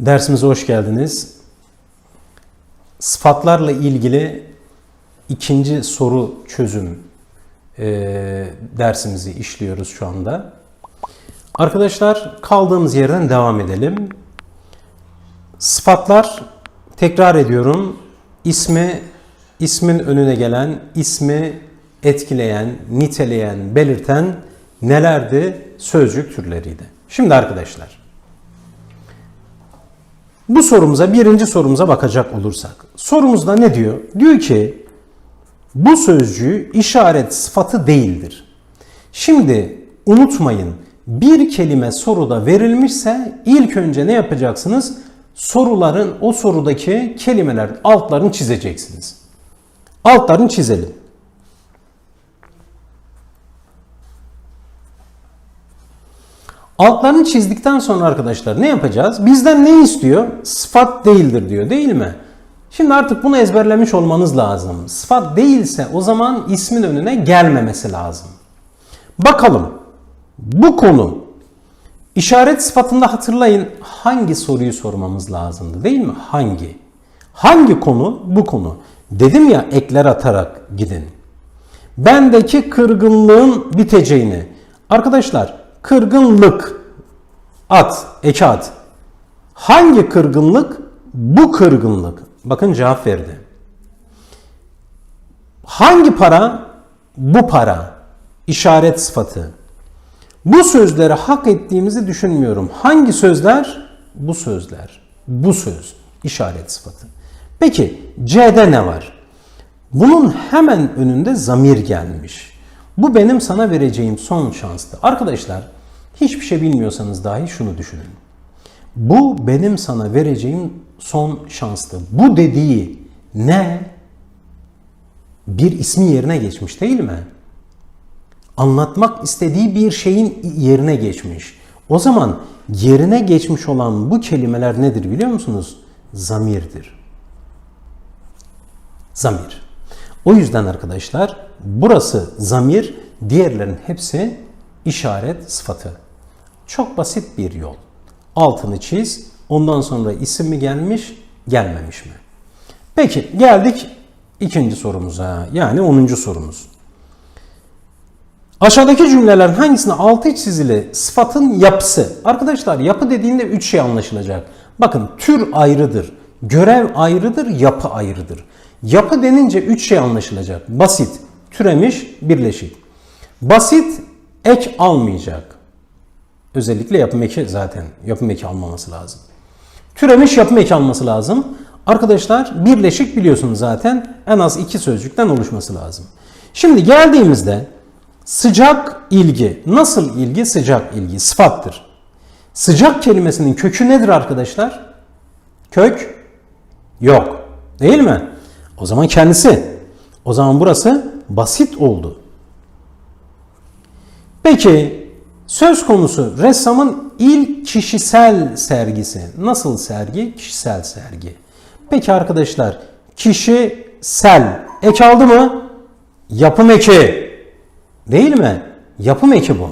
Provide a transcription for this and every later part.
Dersimize hoş geldiniz. Sıfatlarla ilgili ikinci soru çözüm e, dersimizi işliyoruz şu anda. Arkadaşlar kaldığımız yerden devam edelim. Sıfatlar tekrar ediyorum. İsmi, ismin önüne gelen, ismi etkileyen, niteleyen, belirten nelerdi? Sözcük türleriydi. Şimdi arkadaşlar bu sorumuza, birinci sorumuza bakacak olursak. Sorumuzda ne diyor? Diyor ki bu sözcüğü işaret sıfatı değildir. Şimdi unutmayın bir kelime soruda verilmişse ilk önce ne yapacaksınız? Soruların o sorudaki kelimeler altlarını çizeceksiniz. Altlarını çizelim. Altlarını çizdikten sonra arkadaşlar ne yapacağız? Bizden ne istiyor? Sıfat değildir diyor değil mi? Şimdi artık bunu ezberlemiş olmanız lazım. Sıfat değilse o zaman ismin önüne gelmemesi lazım. Bakalım bu konu işaret sıfatında hatırlayın hangi soruyu sormamız lazımdı değil mi? Hangi? Hangi konu? Bu konu. Dedim ya ekler atarak gidin. Bendeki kırgınlığın biteceğini. Arkadaşlar kırgınlık at, eki at. Hangi kırgınlık? Bu kırgınlık. Bakın cevap verdi. Hangi para? Bu para. İşaret sıfatı. Bu sözleri hak ettiğimizi düşünmüyorum. Hangi sözler? Bu sözler. Bu söz. işaret sıfatı. Peki C'de ne var? Bunun hemen önünde zamir gelmiş. Bu benim sana vereceğim son şanstı. Arkadaşlar hiçbir şey bilmiyorsanız dahi şunu düşünün. Bu benim sana vereceğim son şanstı. Bu dediği ne? Bir ismi yerine geçmiş değil mi? Anlatmak istediği bir şeyin yerine geçmiş. O zaman yerine geçmiş olan bu kelimeler nedir biliyor musunuz? Zamirdir. Zamir. O yüzden arkadaşlar burası zamir, diğerlerin hepsi işaret sıfatı. Çok basit bir yol. Altını çiz, ondan sonra isim mi gelmiş, gelmemiş mi? Peki geldik ikinci sorumuza yani 10. sorumuz. Aşağıdaki cümlelerin hangisinde altı çizili sıfatın yapısı? Arkadaşlar yapı dediğinde üç şey anlaşılacak. Bakın tür ayrıdır, görev ayrıdır, yapı ayrıdır. Yapı denince üç şey anlaşılacak. Basit, türemiş, birleşik. Basit ek almayacak. Özellikle yapım eki zaten yapım eki almaması lazım. Türemiş yapım eki alması lazım. Arkadaşlar birleşik biliyorsunuz zaten en az iki sözcükten oluşması lazım. Şimdi geldiğimizde sıcak ilgi. Nasıl ilgi? Sıcak ilgi. Sıfattır. Sıcak kelimesinin kökü nedir arkadaşlar? Kök yok. Değil mi? O zaman kendisi. O zaman burası basit oldu. Peki söz konusu ressamın ilk kişisel sergisi. Nasıl sergi? Kişisel sergi. Peki arkadaşlar kişisel ek aldı mı? Yapım eki. Değil mi? Yapım eki bu.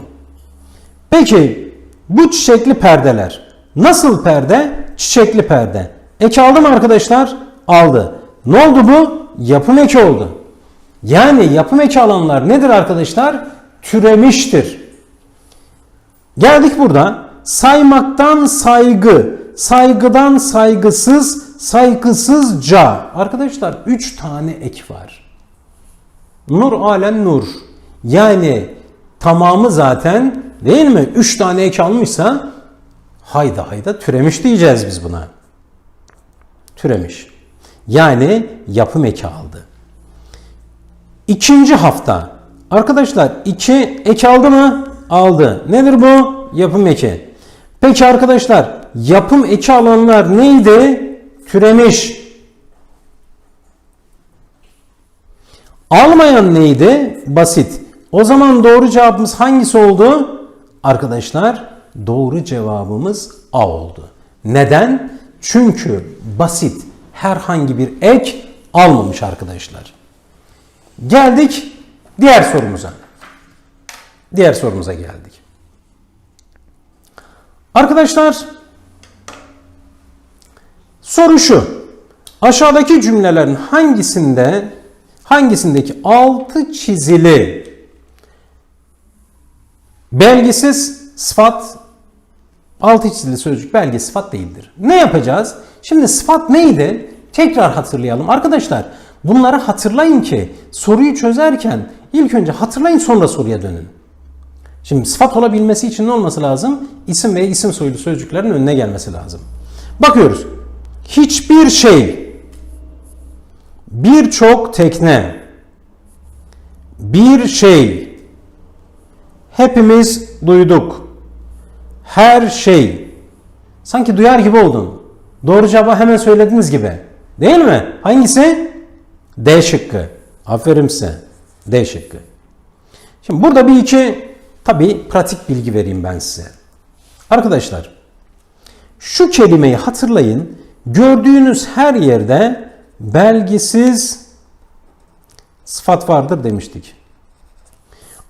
Peki bu çiçekli perdeler. Nasıl perde? Çiçekli perde. Ek aldı mı arkadaşlar? Aldı. Ne oldu bu? Yapım eki oldu. Yani yapım eki alanlar nedir arkadaşlar? Türemiştir. Geldik burada. Saymaktan saygı, saygıdan saygısız, saygısızca. Arkadaşlar 3 tane ek var. Nur alen nur. Yani tamamı zaten değil mi? 3 tane ek almışsa hayda hayda türemiş diyeceğiz biz buna. Türemiş. Yani yapım eki aldı. İkinci hafta. Arkadaşlar iki ek aldı mı? Aldı. Nedir bu? Yapım eki. Peki arkadaşlar yapım eki alanlar neydi? Türemiş. Almayan neydi? Basit. O zaman doğru cevabımız hangisi oldu? Arkadaşlar doğru cevabımız A oldu. Neden? Çünkü basit herhangi bir ek almamış arkadaşlar. Geldik diğer sorumuza. Diğer sorumuza geldik. Arkadaşlar Soru şu. Aşağıdaki cümlelerin hangisinde hangisindeki altı çizili belgisiz sıfat altı çizili sözcük belge sıfat değildir. Ne yapacağız? Şimdi sıfat neydi? Tekrar hatırlayalım. Arkadaşlar bunları hatırlayın ki soruyu çözerken ilk önce hatırlayın sonra soruya dönün. Şimdi sıfat olabilmesi için ne olması lazım? İsim ve isim soylu sözcüklerin önüne gelmesi lazım. Bakıyoruz. Hiçbir şey, birçok tekne, bir şey, hepimiz duyduk, her şey. Sanki duyar gibi oldun. Doğru cevabı hemen söylediğiniz gibi. Değil mi? Hangisi? D şıkkı. Aferin size. D şıkkı. Şimdi burada bir iki tabi pratik bilgi vereyim ben size. Arkadaşlar şu kelimeyi hatırlayın. Gördüğünüz her yerde belgisiz sıfat vardır demiştik.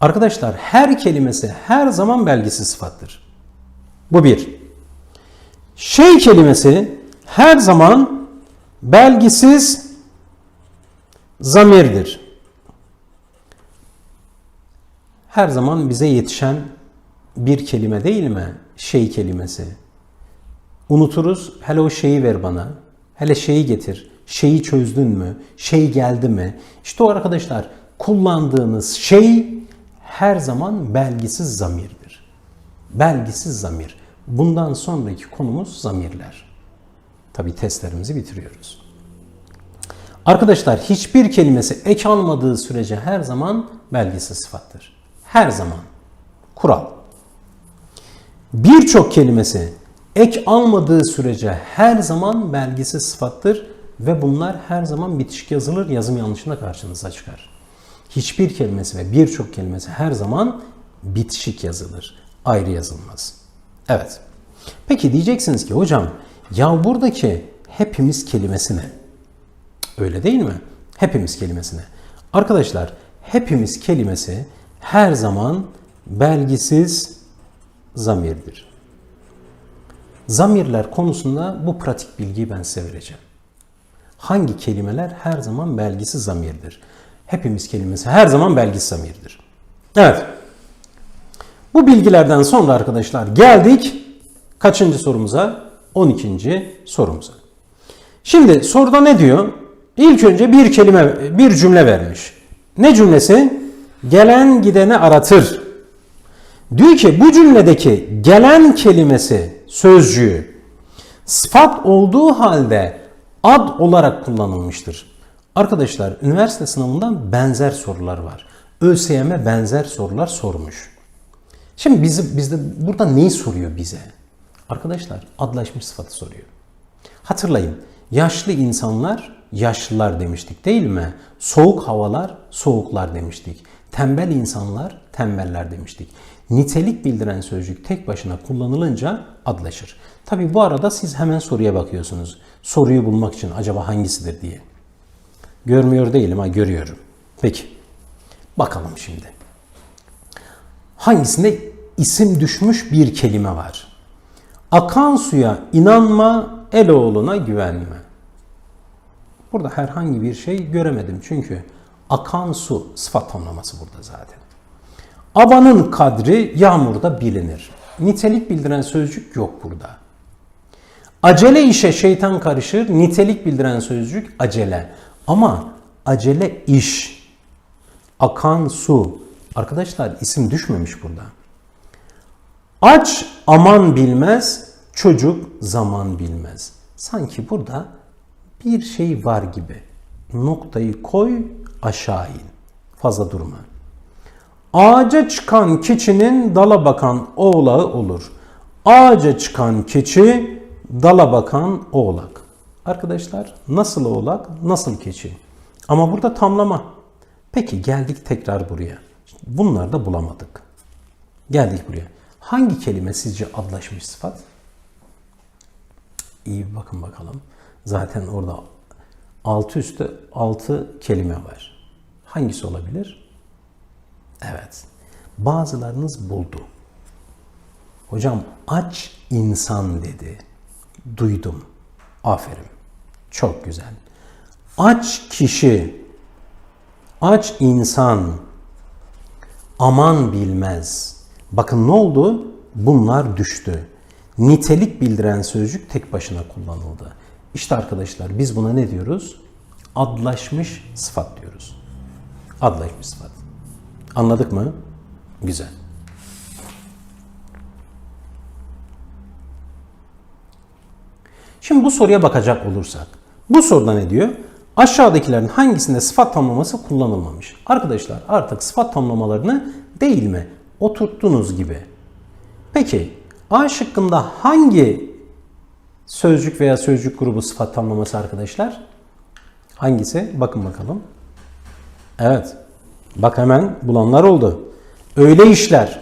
Arkadaşlar her kelimesi her zaman belgisiz sıfattır. Bu bir. Şey kelimesi her zaman belgisiz zamirdir. Her zaman bize yetişen bir kelime değil mi? Şey kelimesi. Unuturuz. Hele o şeyi ver bana. Hele şeyi getir. Şeyi çözdün mü? Şey geldi mi? İşte o arkadaşlar kullandığınız şey her zaman belgisiz zamirdir. Belgisiz zamir. Bundan sonraki konumuz zamirler. Tabi testlerimizi bitiriyoruz. Arkadaşlar hiçbir kelimesi ek almadığı sürece her zaman belgisiz sıfattır. Her zaman. Kural. Birçok kelimesi ek almadığı sürece her zaman belgisiz sıfattır ve bunlar her zaman bitişik yazılır, yazım yanlışında karşınıza çıkar. Hiçbir kelimesi ve birçok kelimesi her zaman bitişik yazılır, ayrı yazılmaz. Evet. Peki diyeceksiniz ki hocam ya buradaki hepimiz kelimesi ne? Öyle değil mi? Hepimiz kelimesine. Arkadaşlar hepimiz kelimesi her zaman belgisiz zamirdir. Zamirler konusunda bu pratik bilgiyi ben size vereceğim. Hangi kelimeler her zaman belgisiz zamirdir? Hepimiz kelimesi her zaman belgisiz zamirdir. Evet. Bu bilgilerden sonra arkadaşlar geldik kaçıncı sorumuza? 12. sorumuza. Şimdi soruda ne diyor? İlk önce bir kelime, bir cümle vermiş. Ne cümlesi? Gelen gideni aratır. Diyor ki bu cümledeki gelen kelimesi, sözcüğü sıfat olduğu halde ad olarak kullanılmıştır. Arkadaşlar üniversite sınavından benzer sorular var. ÖSYM benzer sorular sormuş. Şimdi bizi, bizde burada neyi soruyor bize? Arkadaşlar adlaşmış sıfatı soruyor. Hatırlayın yaşlı insanlar yaşlılar demiştik değil mi? Soğuk havalar soğuklar demiştik. Tembel insanlar tembeller demiştik. Nitelik bildiren sözcük tek başına kullanılınca adlaşır. Tabi bu arada siz hemen soruya bakıyorsunuz. Soruyu bulmak için acaba hangisidir diye. Görmüyor değilim ama görüyorum. Peki. Bakalım şimdi. Hangisinde isim düşmüş bir kelime var? Akan suya inanma, Eloğluna güvenme. Burada herhangi bir şey göremedim çünkü akan su sıfat tamlaması burada zaten. Abanın kadri yağmurda bilinir. Nitelik bildiren sözcük yok burada. Acele işe şeytan karışır. Nitelik bildiren sözcük acele. Ama acele iş. Akan su. Arkadaşlar isim düşmemiş burada. Aç aman bilmez, çocuk zaman bilmez. Sanki burada bir şey var gibi. Noktayı koy, aşağı in. Fazla durma. Ağaca çıkan keçinin dala bakan oğlağı olur. Ağaca çıkan keçi, dala bakan oğlak. Arkadaşlar nasıl oğlak, nasıl keçi? Ama burada tamlama. Peki geldik tekrar buraya. Bunları da bulamadık. Geldik buraya. Hangi kelime sizce adlaşmış sıfat? İyi bir bakın bakalım. Zaten orada altı üstü altı kelime var. Hangisi olabilir? Evet. Bazılarınız buldu. Hocam aç insan dedi. Duydum. Aferin. Çok güzel. Aç kişi, aç insan, aman bilmez. Bakın ne oldu? Bunlar düştü. Nitelik bildiren sözcük tek başına kullanıldı. İşte arkadaşlar biz buna ne diyoruz? Adlaşmış sıfat diyoruz. Adlaşmış sıfat. Anladık mı? Güzel. Şimdi bu soruya bakacak olursak. Bu soruda ne diyor? Aşağıdakilerin hangisinde sıfat tamlaması kullanılmamış? Arkadaşlar artık sıfat tamlamalarını değil mi? Oturttunuz gibi. Peki A şıkkında hangi sözcük veya sözcük grubu sıfat tamlaması arkadaşlar? Hangisi? Bakın bakalım. Evet. Bak hemen bulanlar oldu. Öyle işler.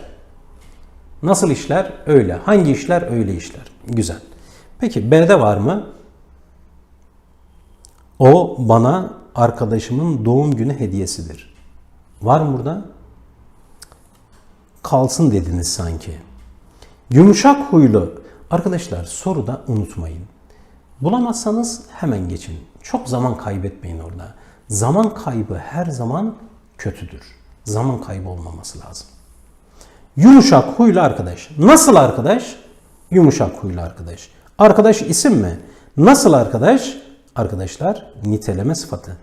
Nasıl işler? Öyle. Hangi işler? Öyle işler. Güzel. Peki B'de var mı? O bana arkadaşımın doğum günü hediyesidir. Var mı burada? Kalsın dediniz sanki. Yumuşak huylu. Arkadaşlar soruda unutmayın. Bulamazsanız hemen geçin. Çok zaman kaybetmeyin orada. Zaman kaybı her zaman kötüdür. Zaman kaybı olmaması lazım. Yumuşak huylu arkadaş. Nasıl arkadaş? Yumuşak huylu arkadaş. Arkadaş isim mi? Nasıl arkadaş? Arkadaşlar niteleme sıfatı.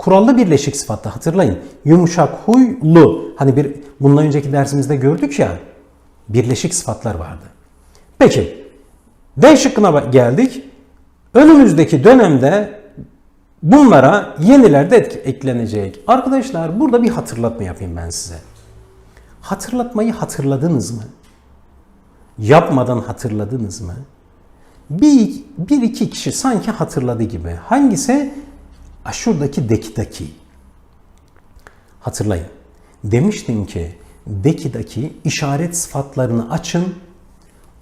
Kurallı birleşik sıfatı hatırlayın. Yumuşak huylu. Hani bir bundan önceki dersimizde gördük ya. Birleşik sıfatlar vardı. Peki. D şıkkına geldik. Önümüzdeki dönemde bunlara yeniler de eklenecek. Arkadaşlar burada bir hatırlatma yapayım ben size. Hatırlatmayı hatırladınız mı? Yapmadan hatırladınız mı? Bir, bir iki kişi sanki hatırladı gibi. Hangisi? Şuradaki dekidaki. Hatırlayın. Demiştim ki dekidaki işaret sıfatlarını açın.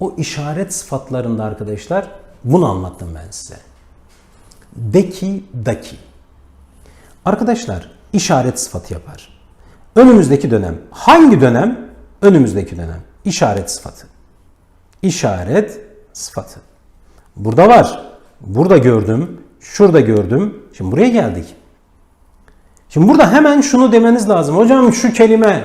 O işaret sıfatlarında arkadaşlar bunu anlattım ben size. Deki daki. Arkadaşlar işaret sıfatı yapar. Önümüzdeki dönem. Hangi dönem? Önümüzdeki dönem. İşaret sıfatı. İşaret sıfatı. Burada var. Burada gördüm. Şurada gördüm. Şimdi buraya geldik. Şimdi burada hemen şunu demeniz lazım. Hocam şu kelime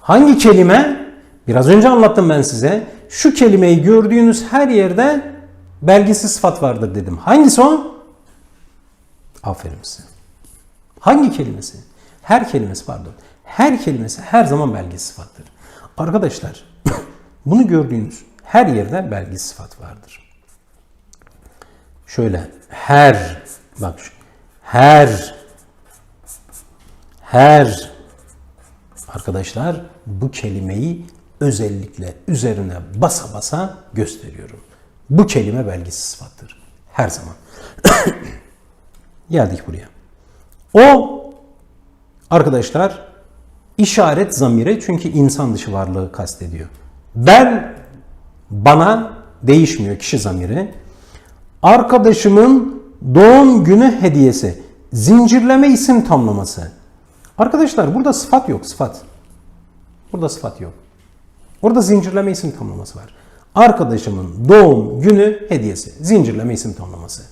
hangi kelime? Biraz önce anlattım ben size. Şu kelimeyi gördüğünüz her yerde belgisiz sıfat vardır dedim. Hangisi o? Aferin size. Hangi kelimesi? Her kelimesi pardon. Her kelimesi her zaman belgisiz sıfattır. Arkadaşlar bunu gördüğünüz her yerde belgisiz sıfat vardır. Şöyle her bak her her arkadaşlar bu kelimeyi özellikle üzerine basa basa gösteriyorum. Bu kelime belgisiz sıfattır. Her zaman. Geldik buraya. O arkadaşlar işaret zamiri çünkü insan dışı varlığı kastediyor. Ben bana değişmiyor kişi zamiri. Arkadaşımın doğum günü hediyesi. Zincirleme isim tamlaması. Arkadaşlar burada sıfat yok sıfat. Burada sıfat yok. Orada zincirleme isim tamlaması var. Arkadaşımın doğum günü hediyesi. Zincirleme isim tamlaması.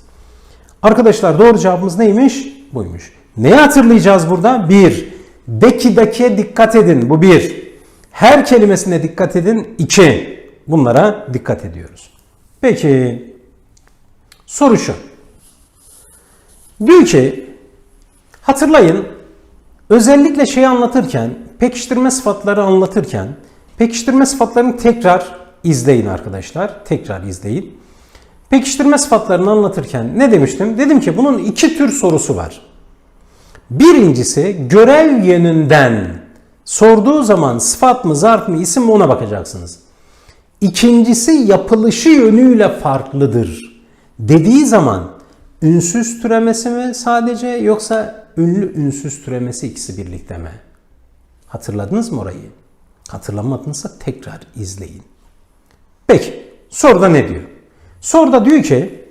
Arkadaşlar doğru cevabımız neymiş? Buymuş. Neyi hatırlayacağız burada? Bir. Deki dakiye dikkat edin. Bu bir. Her kelimesine dikkat edin. İki. Bunlara dikkat ediyoruz. Peki. Soru şu. Diyor ki hatırlayın özellikle şeyi anlatırken pekiştirme sıfatları anlatırken pekiştirme sıfatlarını tekrar izleyin arkadaşlar. Tekrar izleyin. Pekiştirme sıfatlarını anlatırken ne demiştim? Dedim ki bunun iki tür sorusu var. Birincisi görev yönünden sorduğu zaman sıfat mı, zarf mı, isim mi ona bakacaksınız. İkincisi yapılışı yönüyle farklıdır. Dediği zaman ünsüz türemesi mi sadece yoksa ünlü ünsüz türemesi ikisi birlikte mi? Hatırladınız mı orayı? Hatırlamadınızsa tekrar izleyin. Peki soruda ne diyor? Soruda diyor ki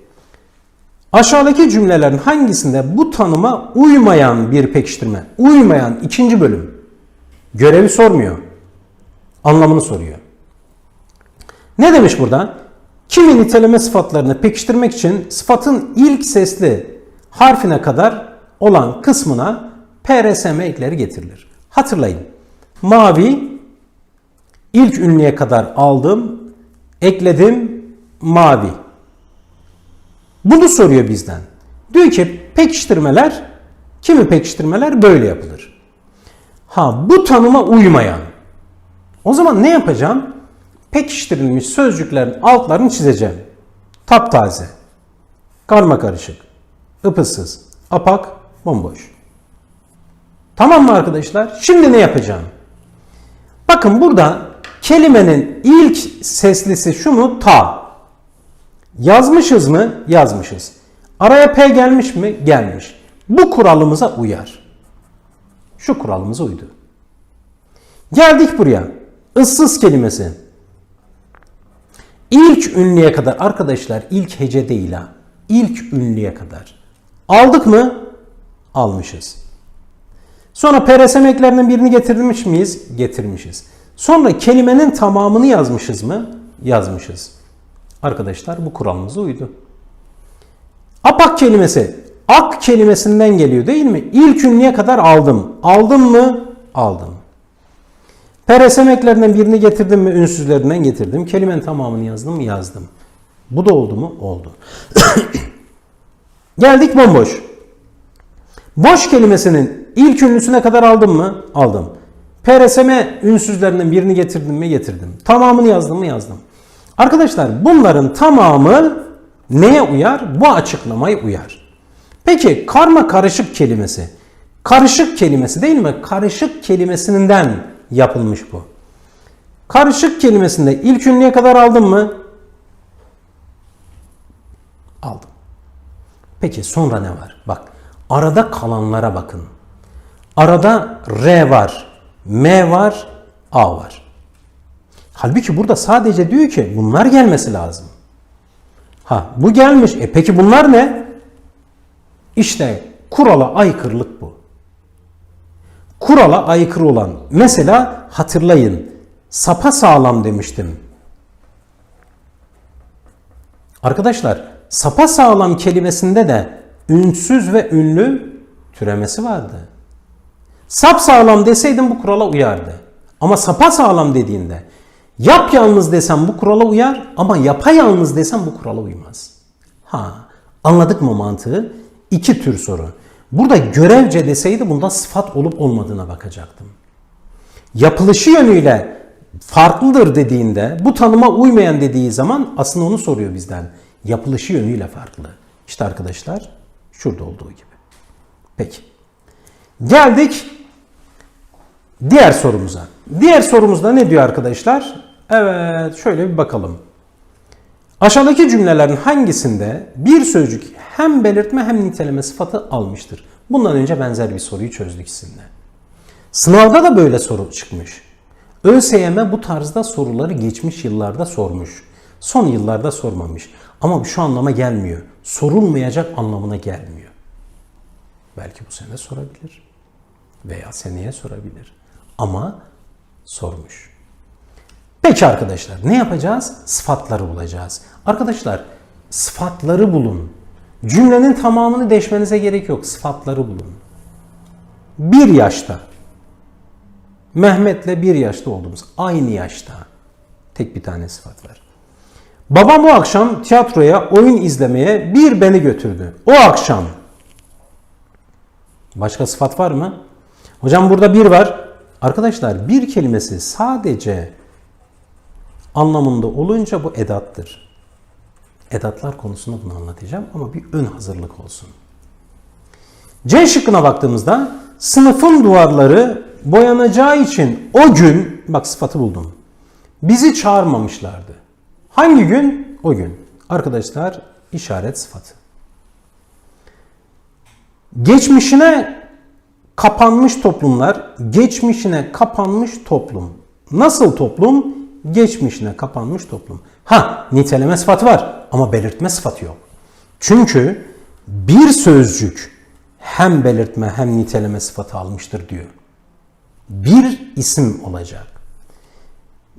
aşağıdaki cümlelerin hangisinde bu tanıma uymayan bir pekiştirme, uymayan ikinci bölüm görevi sormuyor. Anlamını soruyor. Ne demiş burada? Kimi niteleme sıfatlarını pekiştirmek için sıfatın ilk sesli harfine kadar olan kısmına PRSM ekleri getirilir. Hatırlayın. Mavi ilk ünlüye kadar aldım, ekledim mavi. Bunu soruyor bizden. Diyor ki pekiştirmeler, kimi pekiştirmeler böyle yapılır. Ha bu tanıma uymayan. O zaman ne yapacağım? Pekiştirilmiş sözcüklerin altlarını çizeceğim. Taptaze, karma karışık, ıpıssız, apak, bomboş. Tamam mı arkadaşlar? Şimdi ne yapacağım? Bakın burada kelimenin ilk seslisi şu mu? Ta. Yazmışız mı? Yazmışız. Araya P gelmiş mi? Gelmiş. Bu kuralımıza uyar. Şu kuralımıza uydu. Geldik buraya. Issız kelimesi. İlk ünlüye kadar arkadaşlar ilk hece değil ha. İlk ünlüye kadar. Aldık mı? Almışız. Sonra PRSM eklerinden birini getirmiş miyiz? Getirmişiz. Sonra kelimenin tamamını yazmışız mı? Yazmışız. Arkadaşlar bu kuralımıza uydu. Apak kelimesi ak kelimesinden geliyor değil mi? İlk ünlüye kadar aldım. Aldım mı? Aldım. PRSM eklerinden birini getirdim mi? Ünsüzlerinden getirdim. Kelimenin tamamını yazdım mı? Yazdım. Bu da oldu mu? Oldu. Geldik bomboş. Boş kelimesinin ilk ünlüsüne kadar aldım mı? Aldım. PRSM ünsüzlerinden birini getirdim mi? Getirdim. Tamamını yazdım mı? Yazdım. Arkadaşlar bunların tamamı neye uyar? Bu açıklamaya uyar. Peki karma karışık kelimesi. Karışık kelimesi değil mi? Karışık kelimesinden yapılmış bu. Karışık kelimesinde ilk ünlüye kadar aldım mı? Aldım. Peki sonra ne var? Bak arada kalanlara bakın. Arada R var, M var, A var. Halbuki burada sadece diyor ki bunlar gelmesi lazım. Ha bu gelmiş. E peki bunlar ne? İşte kurala aykırılık. Kurala aykırı olan mesela hatırlayın sapa sağlam demiştim. Arkadaşlar sapa sağlam kelimesinde de ünsüz ve ünlü türemesi vardı. Sap sağlam deseydim bu kurala uyardı. Ama sapa sağlam dediğinde yap yalnız desem bu kurala uyar ama yapa yalnız desem bu kurala uymaz. Ha anladık mı mantığı? İki tür soru. Burada görevce deseydi bunda sıfat olup olmadığına bakacaktım. Yapılışı yönüyle farklıdır dediğinde bu tanıma uymayan dediği zaman aslında onu soruyor bizden. Yapılışı yönüyle farklı. İşte arkadaşlar şurada olduğu gibi. Peki. Geldik diğer sorumuza. Diğer sorumuzda ne diyor arkadaşlar? Evet şöyle bir bakalım. Aşağıdaki cümlelerin hangisinde bir sözcük hem belirtme hem niteleme sıfatı almıştır? Bundan önce benzer bir soruyu çözdük sizinle. Sınavda da böyle soru çıkmış. ÖSYM bu tarzda soruları geçmiş yıllarda sormuş. Son yıllarda sormamış. Ama şu anlama gelmiyor. Sorulmayacak anlamına gelmiyor. Belki bu sene sorabilir. Veya seneye sorabilir. Ama sormuş. Peki arkadaşlar ne yapacağız? Sıfatları bulacağız. Arkadaşlar sıfatları bulun. Cümlenin tamamını deşmenize gerek yok. Sıfatları bulun. Bir yaşta. Mehmet'le bir yaşta olduğumuz. Aynı yaşta. Tek bir tane sıfat var. Babam o akşam tiyatroya oyun izlemeye bir beni götürdü. O akşam. Başka sıfat var mı? Hocam burada bir var. Arkadaşlar bir kelimesi sadece anlamında olunca bu edattır. Edatlar konusunda bunu anlatacağım ama bir ön hazırlık olsun. C şıkkına baktığımızda sınıfın duvarları boyanacağı için o gün, bak sıfatı buldum, bizi çağırmamışlardı. Hangi gün? O gün. Arkadaşlar işaret sıfatı. Geçmişine kapanmış toplumlar, geçmişine kapanmış toplum. Nasıl toplum? Geçmişine kapanmış toplum. Ha, niteleme sıfatı var ama belirtme sıfatı yok. Çünkü bir sözcük hem belirtme hem niteleme sıfatı almıştır diyor. Bir isim olacak.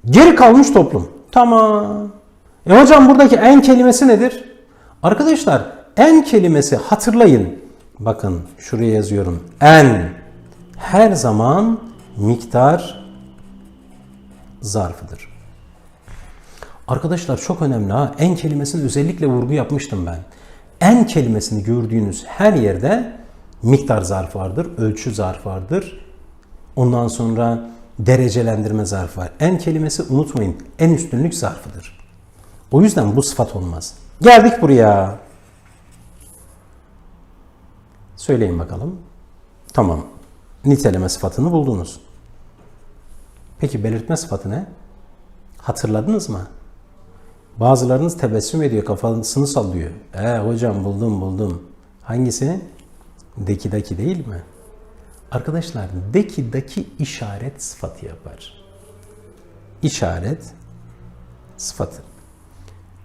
Geri kalmış toplum. Tamam. E hocam buradaki en kelimesi nedir? Arkadaşlar en kelimesi hatırlayın. Bakın şuraya yazıyorum. En her zaman miktar zarfıdır. Arkadaşlar çok önemli ha. En kelimesini özellikle vurgu yapmıştım ben. En kelimesini gördüğünüz her yerde miktar zarfı vardır, ölçü zarfı vardır. Ondan sonra derecelendirme zarfı var. En kelimesi unutmayın en üstünlük zarfıdır. O yüzden bu sıfat olmaz. Geldik buraya. Söyleyin bakalım. Tamam. Niteleme sıfatını buldunuz. Peki belirtme sıfatı ne? Hatırladınız mı? Bazılarınız tebessüm ediyor, kafasını sallıyor. E hocam buldum buldum. Hangisi? Deki daki değil mi? Arkadaşlar deki daki işaret sıfatı yapar. İşaret sıfatı.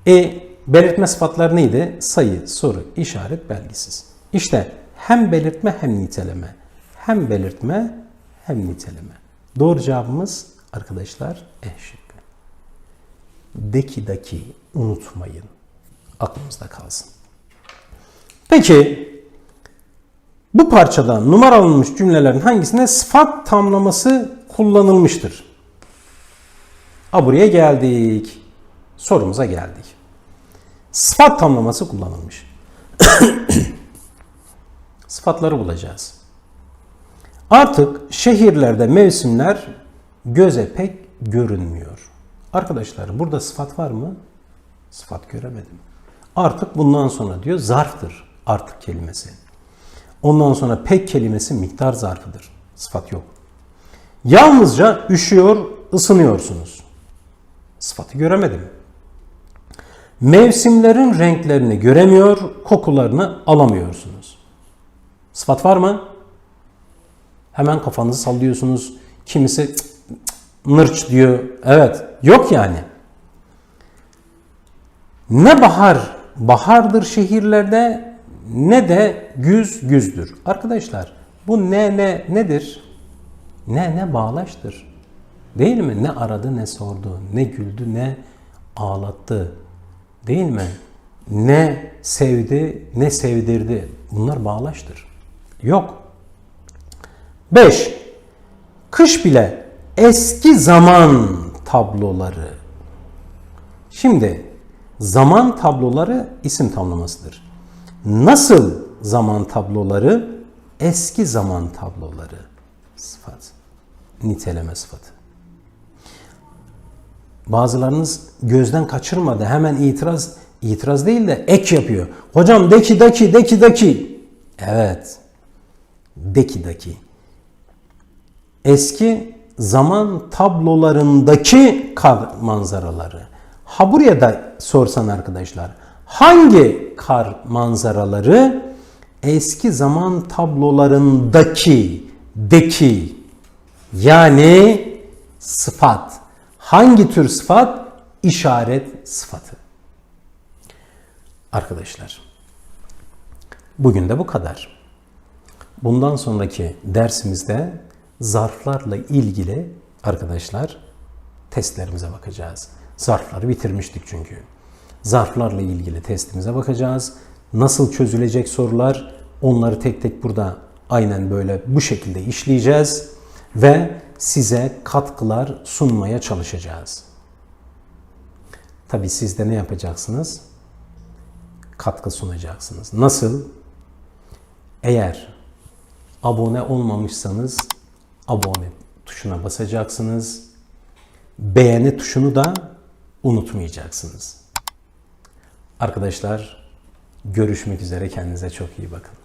E belirtme sıfatlar neydi? Sayı, soru, işaret, belgisiz. İşte hem belirtme hem niteleme. Hem belirtme hem niteleme. Doğru cevabımız arkadaşlar E şıkkı. Deki daki unutmayın. Aklımızda kalsın. Peki bu parçada numaralanmış cümlelerin hangisinde sıfat tamlaması kullanılmıştır? A buraya geldik. Sorumuza geldik. Sıfat tamlaması kullanılmış. Sıfatları bulacağız. Artık şehirlerde mevsimler göze pek görünmüyor. Arkadaşlar burada sıfat var mı? Sıfat göremedim. Artık bundan sonra diyor zarftır artık kelimesi. Ondan sonra pek kelimesi miktar zarfıdır. Sıfat yok. Yalnızca üşüyor, ısınıyorsunuz. Sıfatı göremedim. Mevsimlerin renklerini göremiyor, kokularını alamıyorsunuz. Sıfat var mı? Hemen kafanızı sallıyorsunuz. Kimisi cık, cık, nırç diyor. Evet, yok yani. Ne bahar bahardır şehirlerde ne de güz güzdür. Arkadaşlar bu ne ne nedir? Ne ne bağlaştır. Değil mi? Ne aradı ne sordu, ne güldü ne ağlattı. Değil mi? Ne sevdi ne sevdirdi. Bunlar bağlaştır. Yok. 5. Kış bile eski zaman tabloları. Şimdi zaman tabloları isim tamlamasıdır. Nasıl zaman tabloları? Eski zaman tabloları. Sıfat. Niteleme sıfatı. Bazılarınız gözden kaçırmadı. Hemen itiraz, itiraz değil de ek yapıyor. Hocam deki daki deki daki. Evet. Deki daki. Eski zaman tablolarındaki kar manzaraları. Ha buraya da sorsan arkadaşlar. Hangi kar manzaraları eski zaman tablolarındaki deki yani sıfat. Hangi tür sıfat? İşaret sıfatı. Arkadaşlar bugün de bu kadar. Bundan sonraki dersimizde zarflarla ilgili arkadaşlar testlerimize bakacağız. Zarfları bitirmiştik çünkü. Zarflarla ilgili testimize bakacağız. Nasıl çözülecek sorular onları tek tek burada aynen böyle bu şekilde işleyeceğiz ve size katkılar sunmaya çalışacağız. Tabi siz de ne yapacaksınız? Katkı sunacaksınız. Nasıl? Eğer abone olmamışsanız abone tuşuna basacaksınız. Beğeni tuşunu da unutmayacaksınız. Arkadaşlar görüşmek üzere kendinize çok iyi bakın.